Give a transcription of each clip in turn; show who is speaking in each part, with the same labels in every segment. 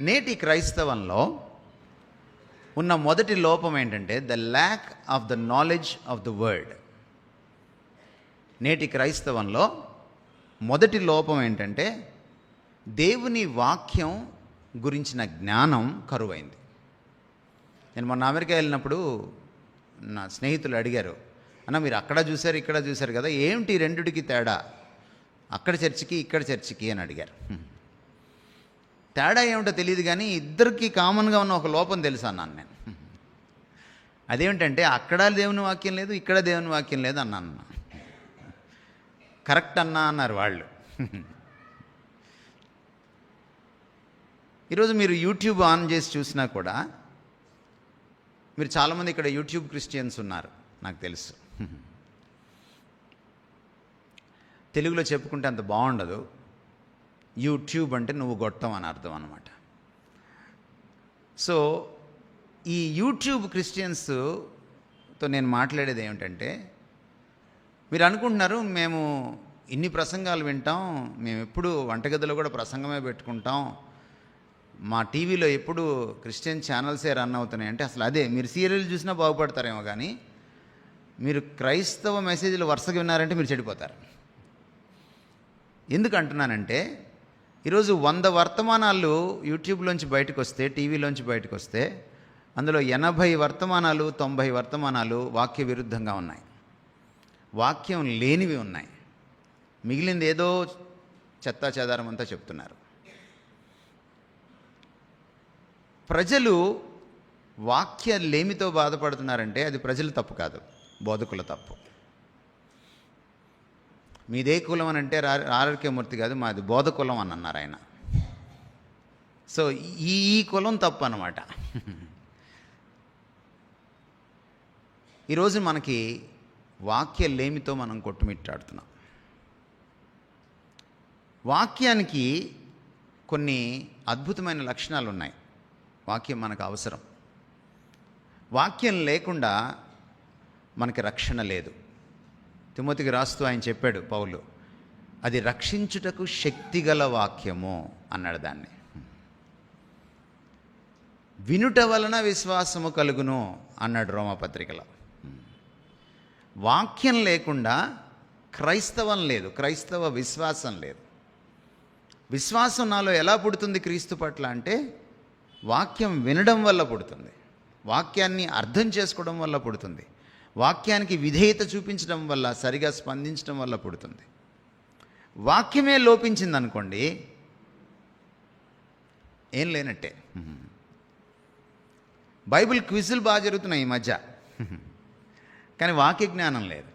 Speaker 1: నేటి క్రైస్తవంలో ఉన్న మొదటి లోపం ఏంటంటే the lack of the knowledge of the word నేటి క్రైస్తవంలో మొదటి లోపం ఏంటంటే దేవుని వాక్యం గురించిన జ్ఞానం కరువైంది. నేను మొన్న అమెరికా వెళ్ళినప్పుడు నా స్నేహితులు అడిగారు అన్న మీరు అక్కడ చూశారు ఇక్కడ చూశారు కదా ఏమిటి ఈ తేడా? అక్కడ చర్చికి ఇక్కడ చర్చికి? అని అడిగారు. తేడా ఏమిటో తెలియదు కానీ ఇద్దరికి కామన్గా ఉన్న ఒక లోపం తెలుసు అన్నాను నేను. అదేమిటంటే అక్కడ దేవుని వాక్యం లేదు ఇక్కడ దేవుని వాక్యం లేదు అన్నాను. కరెక్ట్ అన్నా అన్నారు వాళ్ళు. ఈరోజు మీరు యూట్యూబ్ ఆన్ చేసి చూసినా కూడా మీరు చాలామంది ఇక్కడ యూట్యూబ్ క్రిస్టియన్స్ ఉన్నారు నాకు తెలుసు. తెలుగులో చెప్పుకుంటే అంత బాగుండదు. యూట్యూబ్ అంటే నువ్వు గొట్టం అని అర్థం అనమాట సో ఈ యూట్యూబ్ క్రిస్టియన్స్తో నేను మాట్లాడేది ఏమిటంటే మీరు అనుకుంటున్నారు మేము ఇన్ని ప్రసంగాలు వింటాం మేము ఎప్పుడు వంటగదిలో కూడా ప్రసంగమే పెట్టుకుంటాం మా టీవీలో ఎప్పుడు క్రిస్టియన్ ఛానల్సే రన్ అవుతున్నాయి అంటే అసలు అదే మీరు సీరియల్ చూసినా బాగుపడతారేమో కానీ మీరు క్రైస్తవ మెసేజ్లు వరుసగా విన్నారంటే మీరు చెడిపోతారు. ఎందుకు అంటున్నానంటే ఈరోజు వంద వర్తమానాలు యూట్యూబ్లోంచి బయటకు వస్తే టీవీలోంచి బయటకు వస్తే అందులో ఎనభై వర్తమానాలు తొంభై వర్తమానాలు వాక్య విరుద్ధంగా ఉన్నాయి. వాక్యం లేనివి ఉన్నాయి. మిగిలింది ఏదో చెత్తా చెదారం అంతా చెప్తున్నారు. ప్రజలు వాక్య లేమితో బాధపడుతున్నారంటే అది ప్రజలు తప్పు కాదు బోధకుల తప్పు. మీదే కులం అని అంటే ఆరోగ్యమూర్తి కాదు మాది బోధ కులం అని అన్నారు ఆయన. సో ఈ ఈ కులం తప్పు అనమాట ఈరోజు మనకి వాక్య లేమితో మనం కొట్టుమిట్టాడుతున్నాం. వాక్యానికి కొన్ని అద్భుతమైన లక్షణాలు ఉన్నాయి వాక్యం మనకు అవసరం. వాక్యం లేకుండా మనకి రక్షణ లేదు. తిమోతికి రాస్తూ ఆయన చెప్పాడు పౌలు అది రక్షించుటకు శక్తిగల వాక్యము అన్నాడు దాన్ని. వినుట వలన విశ్వాసము కలుగును అన్నాడు రోమపత్రికలో. వాక్యం లేకుండా క్రైస్తవం లేదు క్రైస్తవ విశ్వాసం లేదు. విశ్వాసం నాలో ఎలా పుడుతుంది క్రీస్తు పట్ల అంటే వాక్యం వినడం వల్ల పుడుతుంది వాక్యాన్ని అర్థం చేసుకోవడం వల్ల పుడుతుంది. వాక్యానికి విధేయత చూపించడం వల్ల సరిగా స్పందించడం వల్ల పుడుతుంది. వాక్యమే లోపించింది అనుకోండి ఏం లేనట్టే. బైబిల్ క్విజులు బాగా జరుగుతున్నాయి ఈ మధ్య. కానీ వాక్య జ్ఞానం లేదు.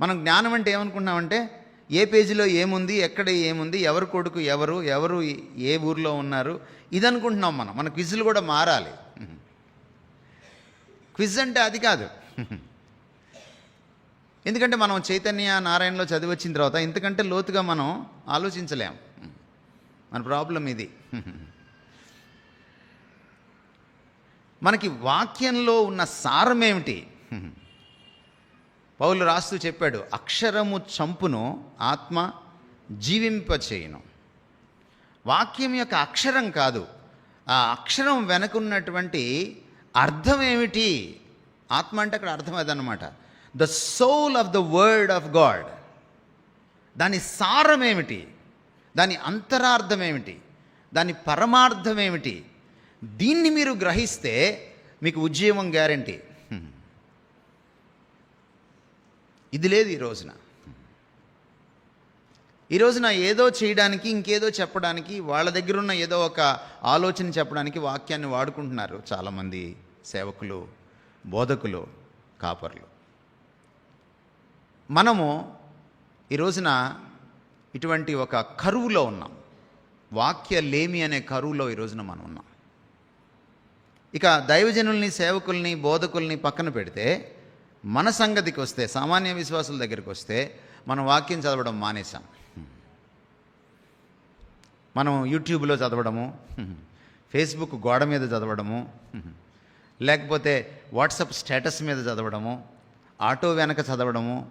Speaker 1: మనం జ్ఞానం అంటే ఏమనుకుంటున్నామంటే ఏ పేజీలో ఏముంది ఎక్కడ ఏముంది ఎవరు కొడుకు ఎవరు ఎవరు ఏ ఊర్లో ఉన్నారు ఇది అనుకుంటున్నాం మనం. మన క్విజులు కూడా మారాలి. క్విజ్ అంటే అది కాదు. ఎందుకంటే మనం చైతన్య నారాయణలో చదివి వచ్చిన తర్వాత ఇంతకంటే లోతుగా మనం ఆలోచించలేం. మన ప్రాబ్లం ఇది. మనకి వాక్యంలో ఉన్న సారం ఏమిటి? పౌలు రాస్తూ చెప్పాడు అక్షరము చంపును ఆత్మ జీవింపచేయను. వాక్యం యొక్క అక్షరం కాదు. ఆ అక్షరం వెనకున్నటువంటి అర్థం ఏమిటి ఆత్మ అంటే అక్కడ అర్థం అదనమాట the soul of the word of God దాని సారం ఏమిటి దాని అంతరార్థం ఏమిటి దాని పరమార్థం ఏమిటి దీన్ని మీరు గ్రహిస్తే మీకు ఉద్యమం గ్యారంటీ. ఇది లేదు ఈ రోజున. ఈ రోజున ఏదో చేయడానికి ఇంకేదో చెప్పడానికి వాళ్ళ దగ్గర ఉన్న ఏదో ఒక ఆలోచన చెప్పడానికి వాక్యాన్ని వాడుకుంటున్నారు చాలామంది సేవకులు బోధకులు కాపర్లు. మనము ఈ రోజున ఇటువంటి ఒక కరువులో ఉన్నాం. వాక్య లేమి అనే కరువులో ఈ రోజున మనం ఉన్నాం. ఇక దైవజనుల్ని సేవకుల్ని బోధకుల్ని పక్కన పెడితే మన సంగతికి వస్తే సామాన్య విశ్వాసుల దగ్గరికి వస్తే మనం వాక్యం చదవడం మానేసాం మనం యూట్యూబ్లో చదవడము ఫేస్బుక్ గోడ మీద చదవడము లేకపోతే వాట్సాప్ స్టేటస్ మీద చదవడము ఆటో వెనక చదవడము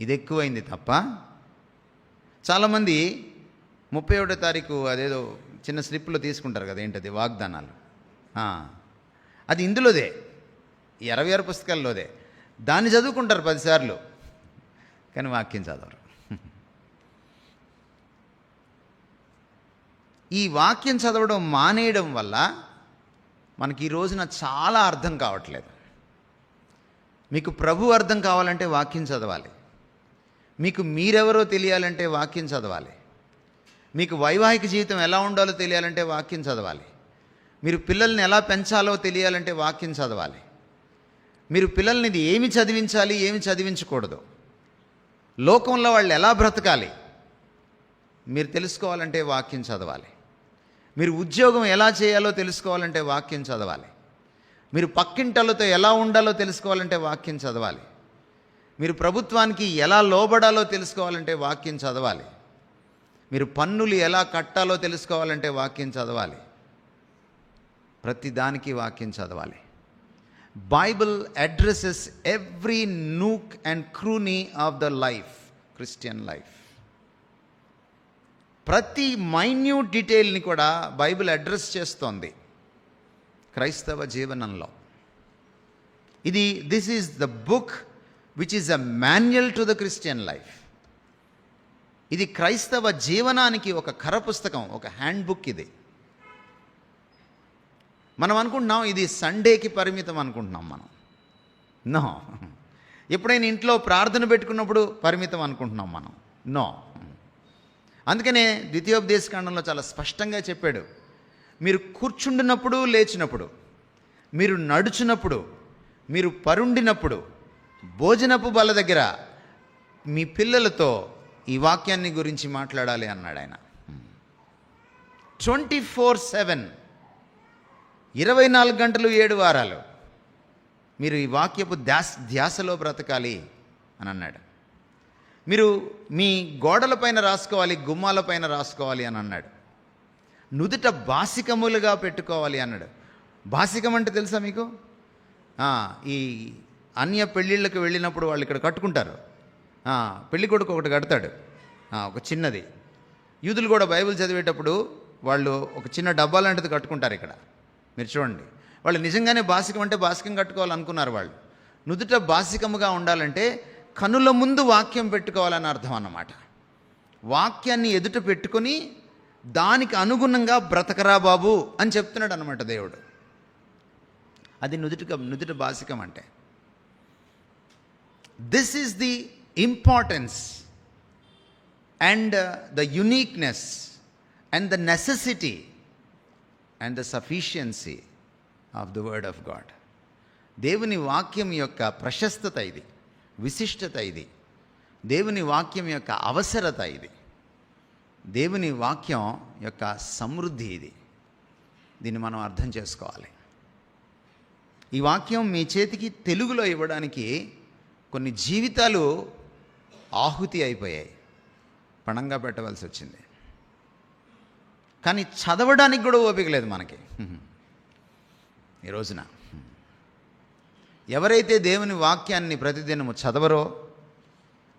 Speaker 1: ఇది ఎక్కువైంది తప్ప చాలామంది ముప్పై ఒకటో తారీఖు అదేదో చిన్న స్లిప్లో తీసుకుంటారు కదా ఏంటది వాగ్దానాలు. అది ఇందులోదే ఇరవై ఆరు పుస్తకాల్లోదే. దాన్ని చదువుకుంటారు పదిసార్లు. కానీ వాక్యం చదవరు. ఈ వాక్యం చదవడం మానేయడం వల్ల మనకి ఈ రోజున చాలా అర్థం కావట్లేదు. మీకు ప్రభు అర్థం కావాలంటే వాక్యం చదవాలి. మీకు మీరెవరో తెలియాలంటే వాక్యం చదవాలి. మీకు వైవాహిక జీవితం ఎలా ఉండాలో తెలియాలంటే వాక్యం చదవాలి. మీరు పిల్లల్ని ఎలా పెంచాలో తెలియాలంటే వాక్యం చదవాలి. మీరు పిల్లల్ని ఏమి చదివించాలి ఏమి చదివించకూడదు. లోకంలో వాళ్ళు ఎలా బ్రతకాలి? మీరు తెలుసుకోవాలంటే వాక్యం చదవాలి. మీరు ఉద్యోగం ఎలా చేయాలో తెలుసుకోవాలంటే వాక్యం చదవాలి. మీరు పక్కింటలతో ఎలా ఉండాలో తెలుసుకోవాలంటే వాక్యం చదవాలి. మీరు ప్రభుత్వానికి ఎలా లోబడాలో తెలుసుకోవాలంటే వాక్యం చదవాలి. మీరు పన్నులు ఎలా కట్టాలో తెలుసుకోవాలంటే వాక్యం చదవాలి. ప్రతి దానికి వాక్యం చదవాలి. Bible addresses every nook and cranny of the life Christian life ప్రతి మైన్యూట్ డీటెయిల్ని కూడా బైబిల్ అడ్రస్ చేస్తోంది క్రైస్తవ జీవనంలో. ఇది this is the book which is a manual to the Christian life ఇది క్రైస్తవ జీవనానికి ఒక కర పుస్తకం ఒక హ్యాండ్ బుక్ ఇది. మనం అనుకుంటున్నాం ఇది సండేకి పరిమితం అనుకుంటున్నాం మనం. నో. ఎప్పుడైనా ఇంట్లో ప్రార్థన పెట్టుకున్నప్పుడు పరిమితం అనుకుంటున్నాం మనం. నో. అందుకనే ద్వితీయోపదేశకాండంలో చాలా స్పష్టంగా చెప్పాడు. మీరు కూర్చుండినప్పుడు లేచినప్పుడు మీరు నడుచునప్పుడు మీరు పరుండినప్పుడు భోజనపు బల దగ్గర మీ పిల్లలతో ఈ వాక్యాన్ని గురించి మాట్లాడాలి అన్నాడు ఆయన. ట్వంటీ ఫోర్ సెవెన్ ఇరవై నాలుగు గంటలు ఏడు వారాలు. మీరు ఈ వాక్యపు ధ్యాస ధ్యాసలో బ్రతకాలి అని అన్నాడు. మీరు మీ గోడలపైన రాసుకోవాలి గుమ్మాలపైన రాసుకోవాలి అని అన్నాడు. నుదుట బాసికములుగా పెట్టుకోవాలి అన్నాడు. బాసికం అంటే తెలుసా మీకు? ఈ అన్య పెళ్ళిళ్ళకి వెళ్ళినప్పుడు వాళ్ళు ఇక్కడ కట్టుకుంటారు. పెళ్ళి కొడుకు ఒకటి కడతాడు. ఒక చిన్నది. యూదులు కూడా బైబిల్ చదివేటప్పుడు వాళ్ళు ఒక చిన్న డబ్బా లాంటిది కట్టుకుంటారు ఇక్కడ. మీరు చూడండి. వాళ్ళు నిజంగానే బాసికం అంటే బాసికం కట్టుకోవాలనుకున్నారు వాళ్ళు. నుదుట బాసికముగా ఉండాలంటే కనుల ముందు వాక్యం పెట్టుకోవాలని అర్థం అన్నమాట. వాక్యాన్ని ఎదుట పెట్టుకొని దానికి అనుగుణంగా బ్రతకరా బాబు అని చెప్తున్నాడు అనమాట దేవుడు. అది నుదుట నుదుట బాసికం అంటే. This is the importance and the uniqueness and the necessity and the sufficiency of the word of God దేవుని వాక్యం యొక్క ప్రశస్తత ఇది విశిష్టత ఇది. దేవుని వాక్యం యొక్క అవసరత ఇది. దేవుని వాక్యం యొక్క సమృద్ధి ఇది. దీన్ని మనం అర్థం చేసుకోవాలి. ఈ వాక్యం మీ చేతికి తెలుగులో ఇవ్వడానికి కొన్ని జీవితాలు ఆహుతి అయిపోయాయి. పణంగా పెట్టవలసి వచ్చింది. కానీ చదవడానికి కూడా ఓపిక లేదు మనకి. ఈ రోజున. ఎవరైతే దేవుని వాక్యాన్ని ప్రతిదినము చదవరో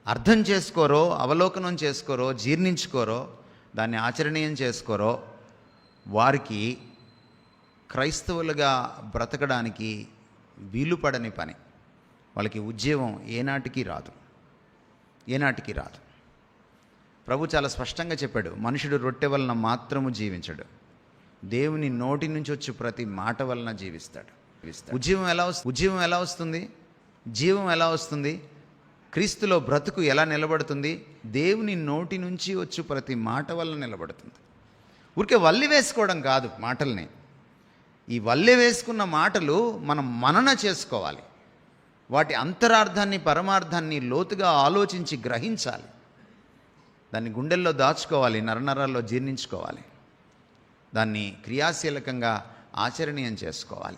Speaker 1: అర్థం చేసుకోరో అవలోకనం చేసుకోరో జీర్ణించుకోరో దాన్ని ఆచరణీయం చేసుకోరో వారికి క్రైస్తవులుగా బ్రతకడానికి వీలుపడని పని. వాళ్ళకి ఉద్యోగం ఏనాటికి రాదు. ఏనాటికి రాదు. ప్రభు చాలా స్పష్టంగా చెప్పాడు మనుషుడు రొట్టె వలన మాత్రము జీవించడు. దేవుని నోటి నుంచి వచ్చి ప్రతి మాట వలన జీవిస్తాడు. ఉద్యమం ఎలా వస్తుంది ఉద్యమం ఎలా వస్తుంది? జీవం ఎలా వస్తుంది? క్రీస్తులో బ్రతుకు ఎలా నిలబడుతుంది? దేవుని నోటి నుంచి వచ్చి ప్రతి మాట వలన నిలబడుతుంది. ఊరికే వల్లి వేసుకోవడం కాదు మాటల్ని. ఈ వల్లె వేసుకున్న మాటలు మనం మనన చేసుకోవాలి. వాటి అంతరార్థాన్ని పరమార్థాన్ని లోతుగా ఆలోచించి గ్రహించాలి. దాన్ని గుండెల్లో దాచుకోవాలి నరనరాల్లో జీర్ణించుకోవాలి. దాన్ని క్రియాశీలకంగా ఆచరణీయం చేసుకోవాలి.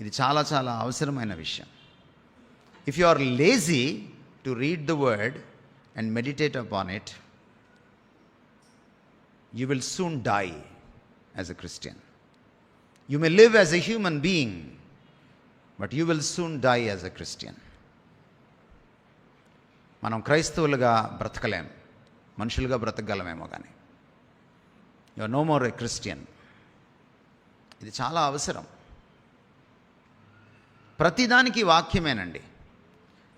Speaker 1: ఇది చాలా చాలా అవసరమైన విషయం. If you are lazy to read the word and meditate upon it you will soon die as a Christian you may live as a human being but you will soon die as a Christian మనం క్రైస్తవులుగా బ్రతకలేం. మనుషులుగా బ్రతకగలమేమో కానీ. You no more a Christian ఇది చాలా అవసరం. ప్రతిదానికి వాక్యమేనండి.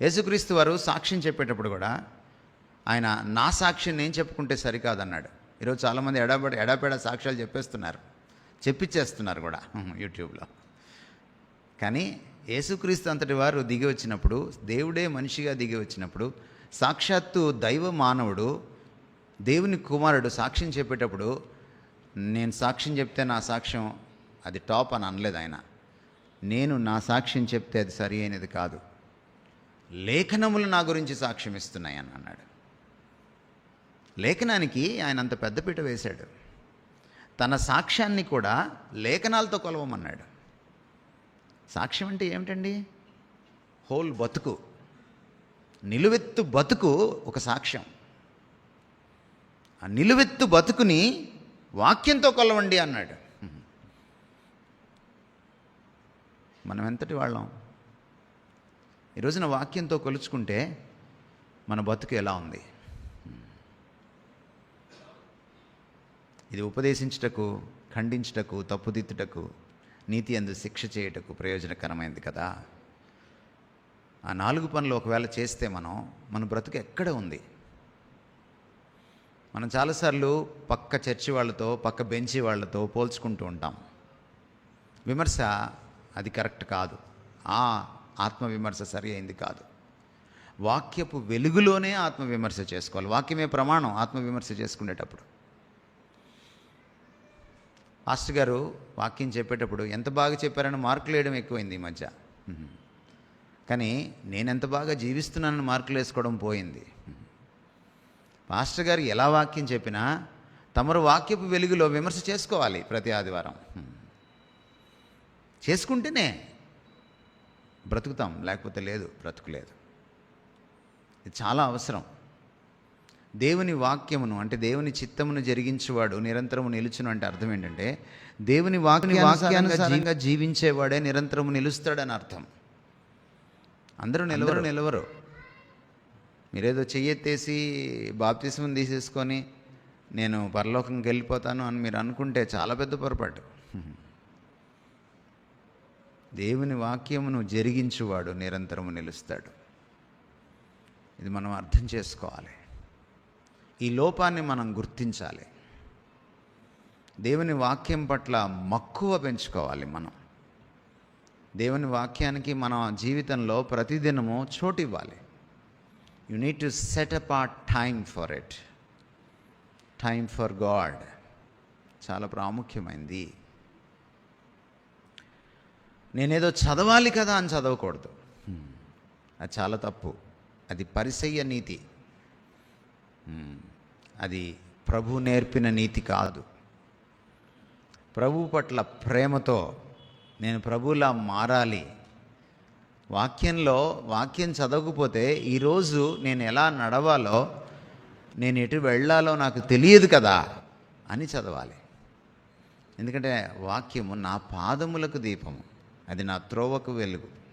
Speaker 1: యేసుక్రీస్తు వారు సాక్ష్యం చెప్పేటప్పుడు కూడా ఆయన నా సాక్ష్యం నేను చెప్పుకుంటే సరికాదన్నాడు. ఈరోజు చాలామంది ఎడాబడి ఎడాపేడా సాక్ష్యాలు చెప్పేస్తున్నారు. చెప్పించేస్తున్నారు కూడా యూట్యూబ్లో. కానీ యేసుక్రీస్తు అంతటి వారు దిగి వచ్చినప్పుడు దేవుడే మనిషిగా దిగి వచ్చినప్పుడు సాక్షాత్తు దైవ మానవుడు దేవుని కుమారుడు సాక్ష్యం చెప్పేటప్పుడు నేను సాక్ష్యం చెప్తే నా సాక్ష్యం అది టాప్ అని అనలేదు ఆయన. నేను నా సాక్ష్యం చెప్తే అది సరి అయినది కాదు. లేఖనములు నా గురించి సాక్ష్యం ఇస్తున్నాయి అని అన్నాడు. లేఖనానికి ఆయన అంత పెద్దపీట వేశాడు. తన సాక్ష్యాన్ని కూడా లేఖనాలతో కొలవమన్నాడు. సాక్ష్యం అంటే ఏమిటండి? హోల్ బతుకు. నిలువెత్తు బతుకు ఒక సాక్ష్యం. ఆ నిలువెత్తు బతుకుని వాక్యంతో కొలవండి అన్నాడు. మనం ఎంతటి వాళ్ళం. ఈరోజున వాక్యంతో కొలుచుకుంటే మన బతుకు ఎలా ఉంది? ఇది ఉపదేశించుటకు ఖండించుటకు తప్పుదిద్దుటకు నీతి అందు శిక్ష చేయుటకు ప్రయోజనకరమైంది కదా. ఆ నాలుగు పనులు ఒకవేళ చేస్తే మనం మన బ్రతుకు ఎక్కడ ఉంది? మనం చాలాసార్లు పక్క చర్చి వాళ్ళతో పక్క బెంచి వాళ్ళతో పోల్చుకుంటూ ఉంటాం. విమర్శ అది కరెక్ట్ కాదు. ఆ ఆత్మవిమర్శ సరి అయింది కాదు. వాక్యపు వెలుగులోనే ఆత్మవిమర్శ చేసుకోవాలి. వాక్యమే ప్రమాణం ఆత్మవిమర్శ చేసుకునేటప్పుడు. మాస్టర్ గారు వాక్యం చెప్పేటప్పుడు ఎంత బాగా చెప్పారని మార్కులు వేయడం ఎక్కువైంది ఈ మధ్య. కానీ నేను ఎంత బాగా జీవిస్తున్నానని మార్కులు వేసుకోవడం పోయింది. పాస్టర్ గారు ఎలా వాక్యం చెప్పినా తమరు వాక్యపు వెలుగులో విమర్శ చేసుకోవాలి ప్రతి ఆదివారం. చేసుకుంటేనే బ్రతుకుతాం లేకపోతే లేదు బ్రతుకులేదు. ఇది చాలా అవసరం. దేవుని వాక్యమును అంటే దేవుని చిత్తమును జరిగించేవాడు నిరంతరము నిలుచును అంటే అర్థం ఏంటంటే దేవుని వాక్య వాక్యానుసారంగా జీవించేవాడే నిరంతరము నిలుస్తాడని అర్థం. అందరూ నిలవరు. నిలవరు. మీరేదో చెయ్యెత్తేసి బాప్తిస్మం తీసేసుకొని నేను పరలోకంకి వెళ్ళిపోతాను అని మీరు అనుకుంటే చాలా పెద్ద పొరపాటు. దేవుని వాక్యమును జరిగించువాడు నిరంతరము నిలుస్తాడు. ఇది మనం అర్థం చేసుకోవాలి. ఈ లోపాన్ని మనం గుర్తించాలి. దేవుని వాక్యం పట్ల మక్కువ పెంచుకోవాలి మనం. దేవుని వాక్యానికి మన జీవితంలో ప్రతిదినము చోటు ఇవ్వాలి you need to set up a time for it time for God చాలా ప్రాముఖ్యమైంది. నేనేదో చదవాలి కదా అని చదవకూడదు. Hmm. అది చాలా తప్పు. అది పరిసయ్య నీతి. Hmm. అది ప్రభు నేర్పిన నీతి కాదు. ప్రభు పట్ల ప్రేమతో నేను ప్రభులా మారాలి. వాక్యంలో వాక్యం చదవకపోతే ఈరోజు నేను ఎలా నడవాలో నేను ఎటు వెళ్ళాలో నాకు తెలియదు కదా అని చదవాలి. ఎందుకంటే వాక్యము నా పాదములకు దీపము. అది నా త్రోవకు వెలుగు.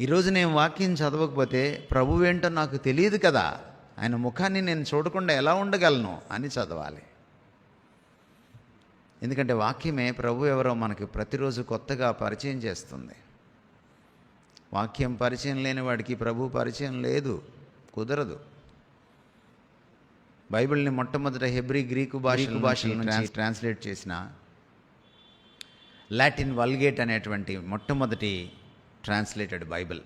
Speaker 1: ఈరోజు నేను వాక్యం చదవకపోతే ప్రభు ఏంటో నాకు తెలియదు కదా. ఆయన ముఖాన్ని నేను చూడకుండా ఎలా ఉండగలను అని చదవాలి. ఎందుకంటే వాక్యమే ప్రభు ఎవరో మనకి ప్రతిరోజు కొత్తగా పరిచయం చేస్తుంది. వాక్యం పరిచయం లేని వాడికి ప్రభు పరిచయం లేదు కుదరదు. బైబిల్ని మొట్టమొదట హెబ్రి గ్రీకు భాష భాష నుంచి ట్రాన్స్లేట్ చేసిన లాటిన్ వల్గేట్ అనేటువంటి మొట్టమొదటి ట్రాన్స్లేటెడ్ బైబిల్.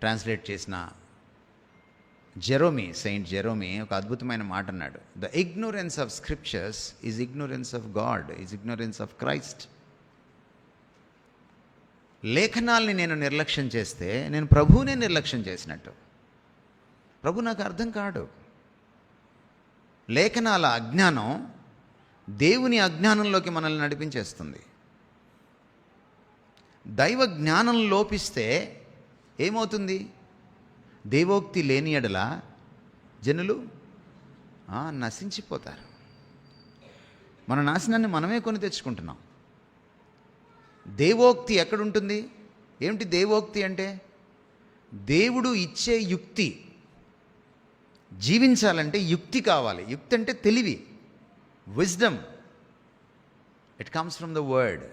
Speaker 1: ట్రాన్స్లేట్ చేసిన జెరోమీ సెయింట్ జెరోమీ ఒక అద్భుతమైన మాట అన్నాడు. The ignorance of scriptures is ignorance of God is ignorance of Christ లేఖనాల్ని నేను నిర్లక్ష్యం చేస్తే నేను ప్రభువునే నిర్లక్ష్యం చేసినట్టు. ప్రభు నాకు అర్థం కాడు. లేఖనాల అజ్ఞానం దేవుని అజ్ఞానంలోకి మనల్ని నడిపించేస్తుంది. దైవ జ్ఞానం లోపిస్తే ఏమవుతుంది? దేవోక్తి లేని ఎడల జనులు నశించిపోతారు. మన నాశనాన్ని మనమే కొని తెచ్చుకుంటున్నాం. దేవోక్తి ఎక్కడుంటుంది? ఏమిటి దేవోక్తి అంటే? దేవుడు ఇచ్చే యుక్తి జీవించాలంటే యుక్తి కావాలి. యుక్తి అంటే తెలివి wisdom it comes from the word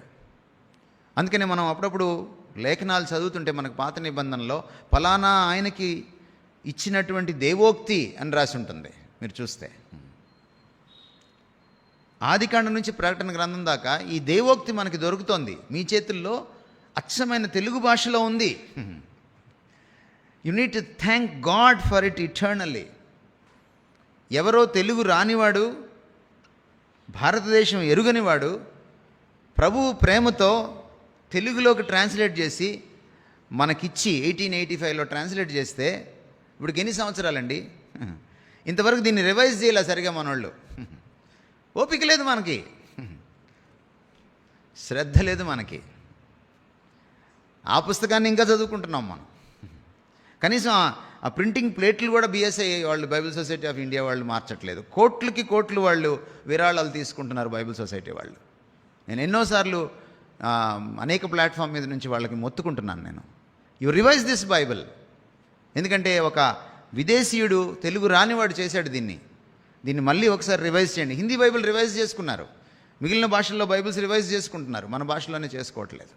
Speaker 1: అందుకనే మనం అప్పుడప్పుడు లేఖనాలు చదువుతుంటే మనకు పాత నిబంధనలో ఫలానా ఆయనకి ఇచ్చినటువంటి దేవోక్తి అని రాసి ఉంటుంది మీరు చూస్తే. ఆదికాండం నుంచి ప్రకటన గ్రంథం దాకా ఈ దేవోక్తి మనకి దొరుకుతోంది. మీ చేతుల్లో అచ్చమైన తెలుగు భాషలో ఉంది. You to thank God for it eternally ఎవరో తెలుగు రానివాడు భారతదేశం ఎరుగనివాడు ప్రభువు ప్రేమతో తెలుగులోకి ట్రాన్స్లేట్ చేసి మనకిచ్చి ఎయిటీన్ ఎయిటీ ఫైవ్లో ట్రాన్స్లేట్ చేస్తే ఇప్పటికి ఎన్ని సంవత్సరాలండి? ఇంతవరకు దీన్ని రివైజ్ చేయాల సరిగా మనోళ్ళు. ఓపిక లేదు మనకి. శ్రద్ధ లేదు మనకి. ఆ పుస్తకాన్ని ఇంకా చదువుకుంటున్నాం మనం. కనీసం ఆ- ప్రింటింగ్ ప్లేట్లు కూడా బీఎస్ఐ వాళ్ళు బైబిల్ సొసైటీ ఆఫ్ ఇండియా వాళ్ళు మార్చట్లేదు. కోట్లకి కోట్లు వాళ్ళు విరాళాలు తీసుకుంటున్నారు బైబిల్ సొసైటీ వాళ్ళు. నేను ఎన్నోసార్లు అనేక ప్లాట్ఫామ్ మీద నుంచి వాళ్ళకి మొత్తుకుంటున్నాను నేను. యు రివైజ్ దిస్ బైబిల్ ఎందుకంటే ఒక విదేశీయుడు తెలుగు రానివాడు చేశాడు దీన్ని. దీన్ని మళ్ళీ ఒకసారి రివైజ్ చేయండి. హిందీ బైబిల్ రివైజ్ చేసుకున్నారు. మిగిలిన భాషల్లో బైబిల్స్ రివైజ్ చేసుకుంటున్నారు. మన భాషలోనే చేసుకోవట్లేదు.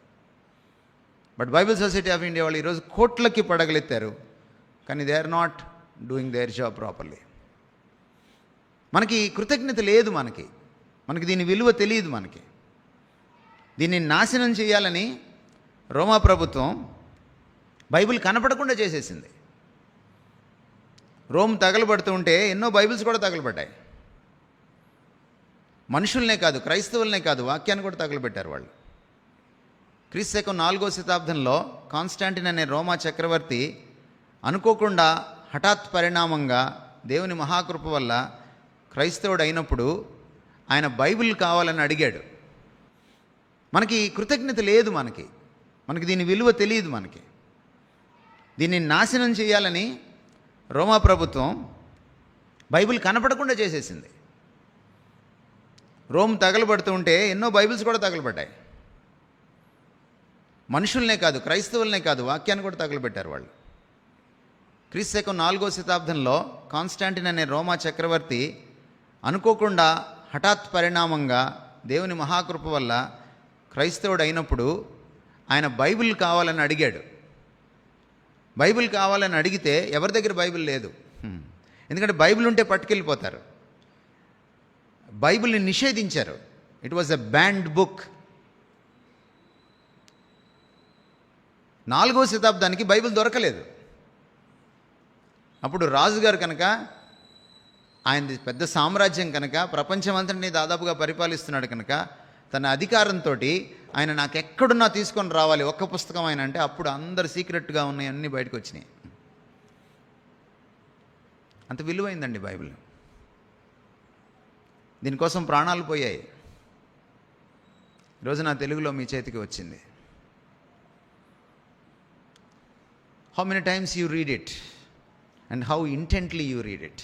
Speaker 1: But Bible society of India వాళ్ళు ఈరోజు కోట్లకి పడగలెత్తారు. కానీ they are not doing their job properly మనకి కృతజ్ఞత లేదు మనకి. మనకి దీని విలువ తెలియదు మనకి. దీన్ని నాశనం చేయాలని రోమా ప్రభుత్వం బైబిల్ కనపడకుండా చేసేసింది. రోమ్ తగలబడుతూ ఉంటే ఎన్నో బైబిల్స్ కూడా తగలబడ్డాయి. మనుషుల్నే కాదు క్రైస్తవులనే కాదు వాక్యాన్ని కూడా తగలబెట్టారు వాళ్ళు. క్రీస్తకం నాలుగో శతాబ్దంలో కాన్స్టాంటిన్ అనే రోమా చక్రవర్తి అనుకోకుండా హఠాత్ పరిణామంగా దేవుని మహాకృప వల్ల క్రైస్తవుడు అయినప్పుడు ఆయన బైబిల్ కావాలని అడిగాడు. మనకి కృతజ్ఞత లేదు మనకి. మనకి దీని విలువ తెలియదు మనకి. దీన్ని నాశనం చేయాలని రోమా ప్రభుత్వం బైబిల్ కనపడకుండా చేసేసింది. రోమ్ తగలబడుతూ ఉంటే ఎన్నో బైబిల్స్ కూడా తగలబడ్డాయి. మనుషుల్నే కాదు క్రైస్తవులనే కాదు వాక్యాన్ని కూడా తగలబెట్టారు వాళ్ళు. క్రీస్తకం నాలుగో శతాబ్దంలో కాన్స్టాంటిన్ అనే రోమా చక్రవర్తి అనుకోకుండా హఠాత్ పరిణామంగా దేవుని మహాకృప వల్ల క్రైస్తవుడు అయినప్పుడు ఆయన బైబిల్ కావాలని అడిగాడు. బైబిల్ కావాలని అడిగితే ఎవరి దగ్గర బైబిల్ లేదు? ఎందుకంటే బైబిల్ ఉంటే పట్టుకెళ్ళిపోతారు. బైబిల్ని నిషేధించారు. It was a banned book నాలుగో శతాబ్దానికి బైబిల్ దొరకలేదు. అప్పుడు రాజుగారు కనుక ఆయనది పెద్ద సామ్రాజ్యం కనుక ప్రపంచమంతటిని దాదాపుగా పరిపాలిస్తున్నాడు కనుక తన అధికారంతో ఆయన నాకు ఎక్కడున్నా తీసుకొని రావాలి. ఒక్క పుస్తకం ఆయన అంటే అప్పుడు అందరు సీక్రెట్గా ఉన్నాయి అన్నీ బయటకు వచ్చినాయి. అంత విలువైందండి బైబిల్. దీనికోసం ప్రాణాలు పోయాయి. ఈరోజు నా తెలుగులో మీ చేతికి వచ్చింది. How many times you read it and how intently you read it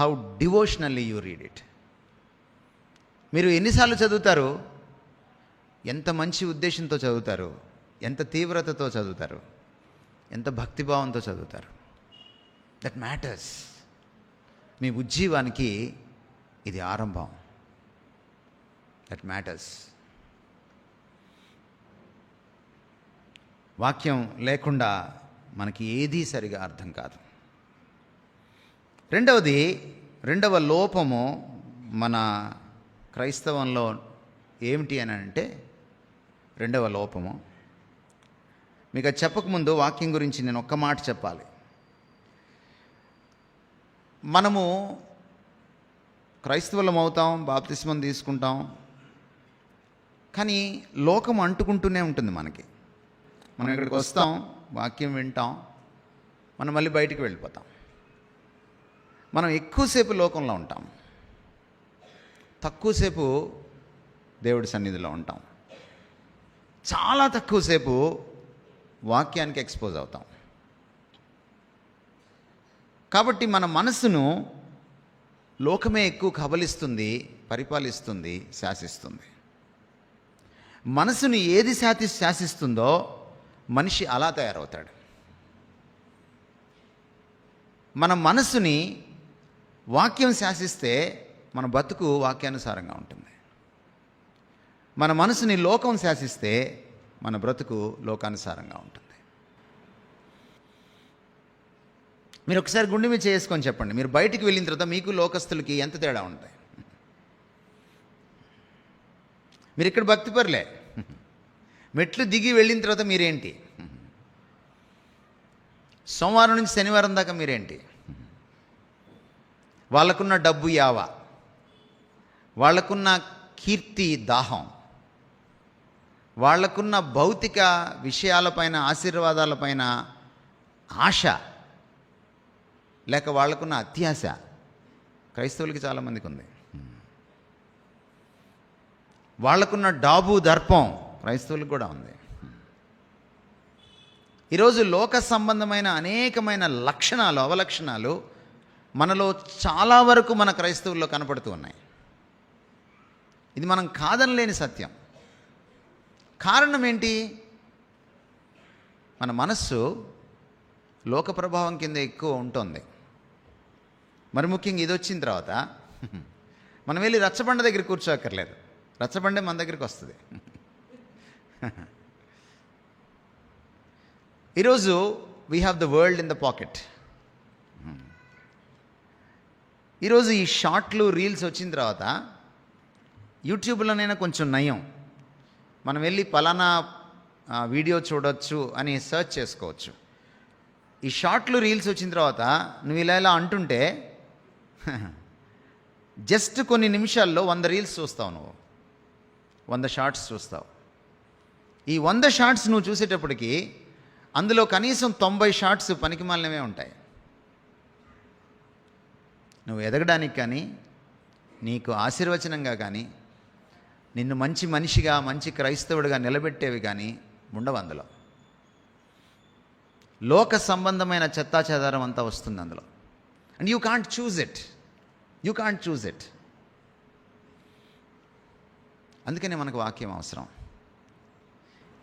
Speaker 1: how devotionally you read it మీరు ఎన్నిసార్లు చదువుతారు? ఎంత మంచి ఉద్దేశంతో చదువుతారు? ఎంత తీవ్రతతో చదువుతారు? ఎంత భక్తిభావంతో చదువుతారు? దట్ మ్యాటర్స్ మీ ఉజ్జీవానికి ఇది ఆరంభం. దట్ మ్యాటర్స్ వాక్యం లేకుండా మనకి ఏదీ సరిగా అర్థం కాదు. రెండవది రెండవ లోపము మన క్రైస్తవంలో ఏమిటి అని అంటే రెండవ లోపము. మీకు అది చెప్పకముందు వాక్యం గురించి నేను ఒక్క మాట చెప్పాలి. మనము క్రైస్తవులం అవుతాం బాప్తిస్మం తీసుకుంటాం కానీ లోకం అంటుకుంటూనే ఉంటుంది మనకి. మనం ఇక్కడికి వస్తాం వాక్యం వింటాం మనం మళ్ళీ బయటికి వెళ్ళిపోతాం. మనం ఎక్కువసేపు లోకంలో ఉంటాం. తక్కువసేపు దేవుడి సన్నిధిలో ఉంటాం. చాలా తక్కువసేపు వాక్యానికి ఎక్స్పోజ్ అవుతాం. కాబట్టి మన మనస్సును లోకమే ఎక్కువ కబలిస్తుంది పరిపాలిస్తుంది శాసిస్తుంది. మనసును ఏది శాతి శాసిస్తుందో మనిషి అలా తయారవుతాడు. మన మనసుని వాక్యం శాసిస్తే మన బతుకు వాక్యానుసారంగా ఉంటుంది. మన మనసుని లోకం శాసిస్తే మన బ్రతుకు లోకానుసారంగా ఉంటుంది. మీరు ఒకసారి గుండె మీద చేసుకొని చెప్పండి. మీరు బయటికి వెళ్ళిన తర్వాత మీకు లోకస్తులకి ఎంత తేడా ఉంటాయి? మీరు ఇక్కడ భక్తిపరులే మెట్లు దిగి వెళ్ళిన తర్వాత మీరేంటి? సోమవారం నుంచి శనివారం దాకా మీరేంటి? వాళ్ళకున్న డబ్బు యావ. వాళ్ళకున్న కీర్తి దాహం. వాళ్ళకున్న భౌతిక విషయాలపైన ఆశీర్వాదాలపైన ఆశ. లేక వాళ్ళకున్న అత్యాశ. క్రైస్తవులకి చాలామందికి ఉంది వాళ్ళకున్న డాబు దర్పం క్రైస్తవులకు కూడా ఉంది. ఈరోజు లోక సంబంధమైన అనేకమైన లక్షణాలు అవలక్షణాలు మనలో చాలా వరకు మన క్రైస్తవుల్లో కనపడుతూ ఉన్నాయి. ఇది మనం కాదనలేని సత్యం. కారణం ఏంటి మన మనస్సు లోక ప్రభావం కింద ఎక్కువ ఉంటుంది. మరి ముఖ్యంగా ఇది వచ్చిన తర్వాత మనం వెళ్ళి రచ్చబండ దగ్గర కూర్చోక్కర్లేదు. రచ్చబండే మన దగ్గరికి వస్తుంది. ఈరోజు we have the world in the pocket ఈరోజు ఈ షార్ట్లు రీల్స్ వచ్చిన తర్వాత యూట్యూబ్లోనైనా కొంచెం నయం. మనం వెళ్ళి పలానా వీడియో చూడొచ్చు అని సెర్చ్ చేసుకోవచ్చు. ఈ షార్ట్లు రీల్స్ వచ్చిన తర్వాత నువ్వు ఇలా ఇలా అంటుంటే జస్ట్ కొన్ని నిమిషాల్లో వంద రీల్స్ చూస్తావు నువ్వు. వంద షార్ట్స్ చూస్తావు. ఈ వంద షార్ట్స్ నువ్వు చూసేటప్పటికి అందులో కనీసం తొంభై షార్ట్స్ పనికిమాలినవే ఉంటాయి. నువ్వు ఎదగడానికి కానీ నీకు ఆశీర్వచనంగా కానీ నిన్ను మంచి మనిషిగా మంచి క్రైస్తవుడిగా నిలబెట్టేవి కానీ ఉండవు అందులో లోక సంబంధమైన చెత్తాచెదారం అంతా వస్తుంది అందులో. And you can't choose it you can't choose it అందుకనే మనకు వాక్యం అవసరం.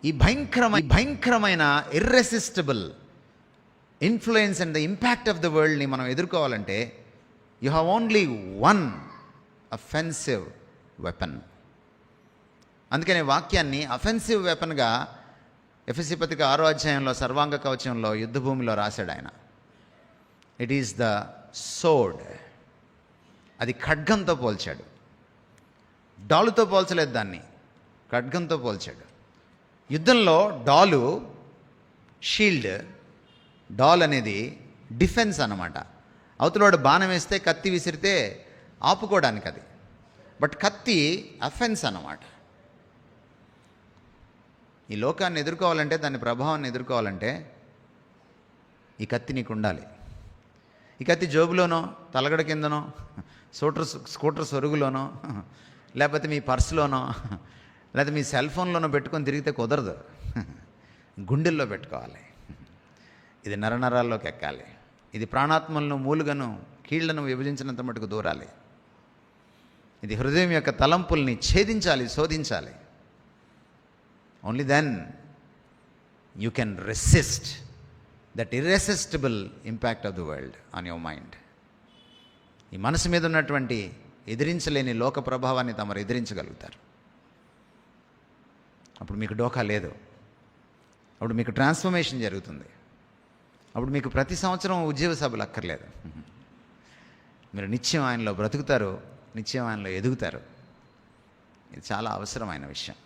Speaker 1: ఈ భయంకరమైన భయంకరమైన irresistible influence and the impact of the వరల్డ్ని మనం ఎదుర్కోవాలంటే you have only one offensive weapon అందుకనే వాక్యాన్ని అఫెన్సివ్ వెపన్గా ఎఫ్ఎస్సి పత్రిక ఆరో అధ్యాయంలో సర్వాంగ కవచంలో యుద్ధభూమిలో రాశాడు ఆయన. ఇట్ ఈస్ ద సోడ్ అది ఖడ్గంతో పోల్చాడు. డాలుతో పోల్చలేదు దాన్ని. ఖడ్గంతో పోల్చాడు. యుద్ధంలో డాలు షీల్డ్ డాల్ అనేది డిఫెన్స్ అనమాట అవతలవాడు బాణం వేస్తే కత్తి విసిరితే ఆపుకోవడానికి అది బట్ కత్తి అఫెన్స్ అన్నమాట. ఈ లోకాన్ని ఎదుర్కోవాలంటే దాని ప్రభావాన్ని ఎదుర్కోవాలంటే ఈ కత్తి నీకు ఉండాలి. ఈ కత్తి జోబులోనో తలగడ కిందనో స్కూటర్ స్కూటర్ సొరుగులోనో లేకపోతే మీ పర్సులోనో లేకపోతే మీ సెల్ ఫోన్లోనో పెట్టుకొని తిరిగితే కుదరదు. గుండెల్లో పెట్టుకోవాలి. ఇది నరనరాల్లోకి ఎక్కాలి. ఇది ప్రాణాత్మలను మూలుగను కీళ్ళను విభజించినంత మటుకు దూరాలి. ఇది హృదయం యొక్క తలంపుల్ని ఛేదించాలి శోధించాలి. Only then you can resist that irresistible impact of the world on your mind ఈ మనసు మీద ఉన్నటువంటి ఎదిరించలేని లోక ప్రభావాన్ని తమరు ఎదిరించగలుగుతారు. అప్పుడు మీకు డోకా లేదు. అప్పుడు మీకు ట్రాన్స్ఫర్మేషన్ జరుగుతుంది. అప్పుడు మీకు ప్రతి సంవత్సరం ఉద్యోగ సభలు అక్కర్లేదు. మీరు నిత్యం ఆయనలో బ్రతుకుతారు నిత్యం ఆయనలో ఎదుగుతారు. ఇది చాలా అవసరమైన విషయం.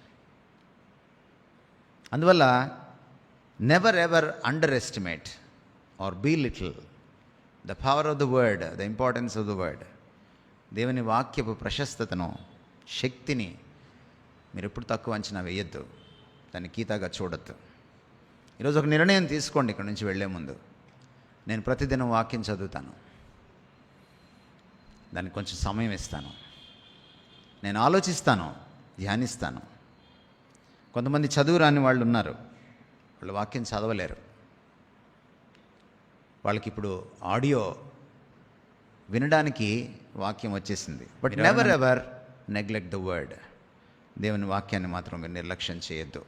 Speaker 1: అందువల్ల never ever underestimate or belittle the power of the word the importance of the word దేవుని వాక్యపు ప్రశస్తతను శక్తిని మీరు ఎప్పుడు తక్కువ అంచనా వేయొద్దు. దాన్ని గీతాగా చూడొద్దు. ఈరోజు ఒక నిర్ణయం తీసుకోండి ఇక్కడ నుంచి వెళ్ళే ముందు. నేను ప్రతిదినం వాక్యం చదువుతాను. దానికి కొంచెం సమయం ఇస్తాను. నేను ఆలోచిస్తాను ధ్యానిస్తాను. కొంతమంది చదువు రాని వాళ్ళు ఉన్నారు. వాళ్ళు వాక్యం చదవలేరు. వాళ్ళకి ఇప్పుడు ఆడియో వినడానికి వాక్యం వచ్చేసింది. But never ever neglect the word దేవుని వాక్యాన్ని మాత్రం నిర్లక్ష్యం చేయొద్దు.